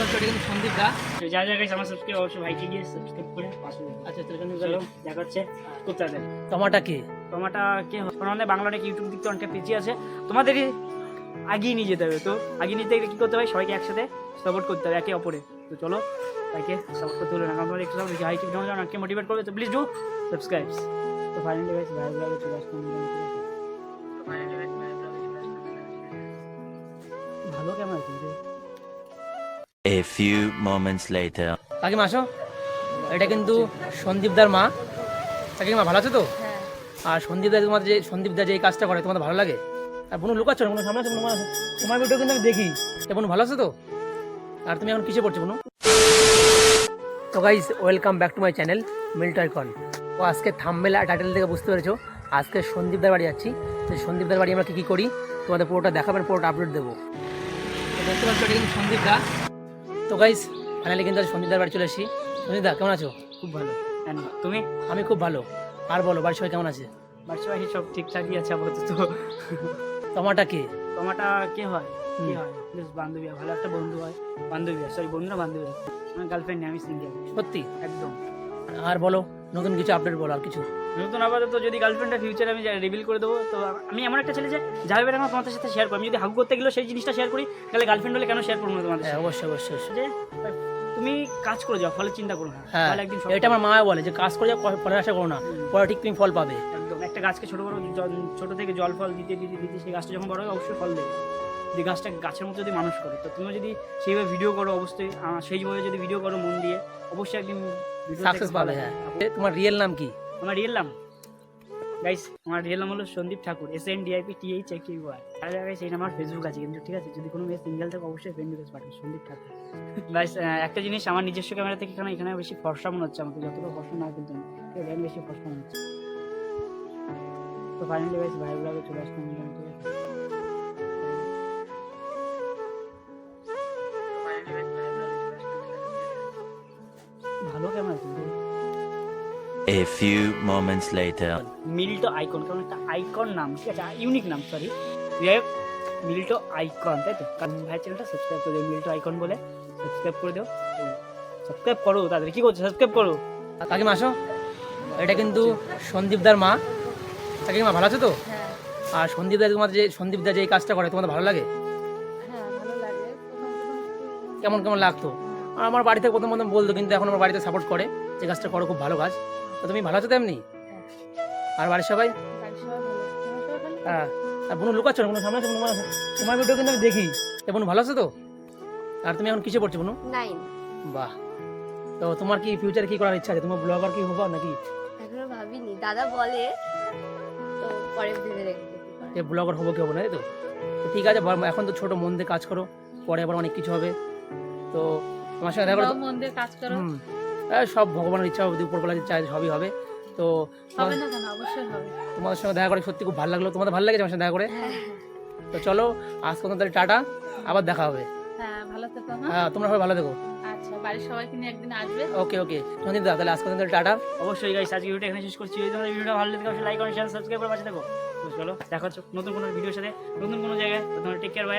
পাচ্ছ এটা কিন্তু সন্দীপ দা। তো যা যা গাইস আমার সাবস্ক্রাইব অবশ্যই ভাইকে গিয়ে সাবস্ক্রাইব করে পাশে আচ্ছা তোর এখানে চলো। দেখা হচ্ছে খুব তাড়াতাড়ি টমাটা কে তোমাটা কে আমাদের বাংলাটা ইউটিউব দিকতে অনেকটা পিছিয়ে আছে। তোমাদেরই আগিয়ে নিয়ে যেতে হবে। তো আগিয়ে নিতে গেলে কি করতে হবে সবাইকে একসাথে সাপোর্ট করতে হবে একে অপরে তো চলো তাইকে সাপোর্ট করতে হলো না কারণ একটু সাপোর্ট হাই টিপ যেমন আমাকে মোটিভেট করবে। তো প্লিজ ডু সাবস্ক্রাইবস তো ফাইনালি গাইস ভাই তো ভাই চলে আসলাম ভালো কেমন আছে A few moments later. কাকিমা আসো। এটা কিন্তু সন্দীপ দার মা। কাকিমা ভালো আছে তো? আর সন্দীপ দা তোমার যে সন্দীপ দা যে এই কাজটা করে তোমাদের ভালো লাগে? আর বোন লুকাচ্ছ না? সামনে আছে বোন তোমার ভিডিও কিন্তু আমি দেখি। বোন ভালো আছো তো? আর তুমি এখন কিসে পড়ছো বোন? তো guys welcome back to my channel মিল্টয়কন ও আজকে থাম্বেল আর টাইটেল থেকে বুঝতে পেরেছ। আজকে সন্দীপ দার বাড়ি যাচ্ছি। তো সন্দীপ দার বাড়ি আমরা কী কী করি? তোমাদের পুরোটা দেখাবেন পুরোটা আপলোড দেবো। তো দেখতে পাচ্ছ এটা কিন্তু সন্দীপ দা। তো গাইস ফাইনালি কিন্তু আজ বাড়ি চলে আসি। সন্দীপদা কেমন আছো? খুব ভালো তুমি? আমি খুব ভালো। আর বলো বাড়ির সবাই কেমন আছে? বাড়ির সবাই সব ঠিকঠাকই আছে আপাতত। তোমাটা কে? তোমাটা কে হয়। হয়? বান্ধবী ভালো একটা বন্ধু হয়। বান্ধবী সরি বন্ধুরা বান্ধবী? গার্লফ্রেন্ড আমি সিঙ্গেল সত্যি? একদম। আর বলো নতুন কিছু আপডেট বলো আর কিছু। নতুন আপাতত যদি গার্লফ্রেন্ডের ফিউচার আমি রিভিল করে দেবো তো আমি এমন একটা ছেলে যে যাবে বেড়ে আমার তোমাদের সাথে শেয়ার করি। আমি যদি হাগু করতে গেলেও সেই জিনিসটা শেয়ার করি তাহলে গার্লফ্রেন্ড হলে কেন শেয়ার করব না তোমাদের হ্যাঁ অবশ্যই অবশ্যই। যে তুমি কাজ করে যাও ফলে চিন্তা করো না। হ্যাঁ একদিন এটা আমার মা বলে যে কাজ করে যাও ফলের আশা করো না। পরে ঠিক তুমি ফল পাবে। একদম একটা গাছকে ছোট বড় ছোট থেকে জল ফল দিতে দিতে দিতে সেই গাছটা যখন বড় হয় অবশ্যই ফল দেবে। যে গাছটা গাছের মতো যদি মানুষ করে তো তুমিও যদি সেইভাবে ভিডিও করো অবশ্যই সেইভাবে যদি ভিডিও করো মন দিয়ে অবশ্যই একদিন সাকসেস পাবে হ্যাঁ। তোমার রিয়েল নাম কি? আমার রিয়েল নাম? গাইস আমার রিয়েল নাম হলো Sandeep Thakur S N DIP T H A Q R guys এই আমার ফেসবুক আছে কিন্তু ঠিক আছে যদি কোনো মেয়ে সিঙ্গেল থাকে অবশ্যই ফ্রেন্ড রিকোয়েস্ট পাঠাবে সন্দীপ ঠাকুর। গাইস একটা জিনিস আমার নিজস্ব ক্যামেরা থেকে এখানে এখানে বেশি ফর্সা মনে হচ্ছে আমাকে যতটা ফর্সা না কিন্তু বেশি ফর্সা মনে হচ্ছে। তো ফাইনালি গাইস ভাই ব্লগে চলে আসলাম ভালো কেমন আছে A few moments later. মিল্টো আইকন কারণ একটা আইকন নাম ঠিক আছে? ইউনিক নাম সরি মিল্টো আইকন তাই তো? কারণ ভাই চ্যানেলটা সাবস্ক্রাইব করে দিও মিল্টো আইকন বলে। সাবস্ক্রাইব করে দিও। সাবস্ক্রাইব করো তাদের কি করছ? সাবস্ক্রাইব করো। আর কাকিমা আসো। এটা কিন্তু সন্দীপ দার মা। কাকিমা ভালো আছে তো? হ্যাঁ। আর সন্দীপ দা তোমার যে সন্দীপ দা যে এই কাজটা করে তোমাদের ভালো লাগে? হ্যাঁ কেমন কেমন লাগতো? আমার বাড়িতে প্রথম প্রথম বলতো কিন্তু এখন আমার বাড়িতে সাপোর্ট করে যে কাজটা করো খুব ভালো কাজ। তো তুমি ভালো আছো তো এমনি আর বাড়ির সবাই? হ্যাঁ। আর বোন লুকাচ্ছ না সামনে আছে বোন তোমার ভিডিও কিন্তু আমি দেখি। তো বোন ভালো আছো তো? আর তুমি এখন কিসে পড়ছো বোন? নাইন বাহ। তো তোমার কি ফিউচারে কি করার ইচ্ছা আছে? তোমার ব্লগার কি হব নাকি? এখনও ভাবিনি। দাদা বলে তো পরে ভেবে দেখব যে ব্লগার হব কি হব না তাই তো? ঠিক আছে এখন তো ছোট মন দিয়ে কাজ করো পরে আবার অনেক কিছু হবে। তো তোমার সঙ্গে দেখা মন দিয়ে কাজ করো। হুম। সব ভগবানের ইচ্ছা হবে উপরবেলা যে চাই সবই হবে। তো তোমাদের সঙ্গে দেখা করে সত্যি খুব ভালো লাগল। তোমাদের ভালো লেগেছে আমার সঙ্গে দেখা করে? হ্যাঁ তো চলো আজকে তাহলে টাটা। আবার দেখা হবে। হ্যাঁ ভালো থেকো হ্যাঁ। তোমরা সবাই ভালো থেকো। আচ্ছা বাড়ির সবাইকে নিয়ে একদিন আসবে। ওকে ওকে। সন্দীপ দা তাহলে আজকে তাহলে টাটা। অবশ্যই গাইস আজকে ভিডিওটা এখানে শেষ করছি। যদি তোমাদের ভিডিওটা ভালো লাগে অবশ্যই লাইক কমেন্ট শেয়ার সাবস্ক্রাইব করে পাশে তো চলো দেখা হচ্ছে নতুন কোনো ভিডিওর সাথে নতুন কোনো জায়গায়। তো তোমরা টেক কেয়ার বাই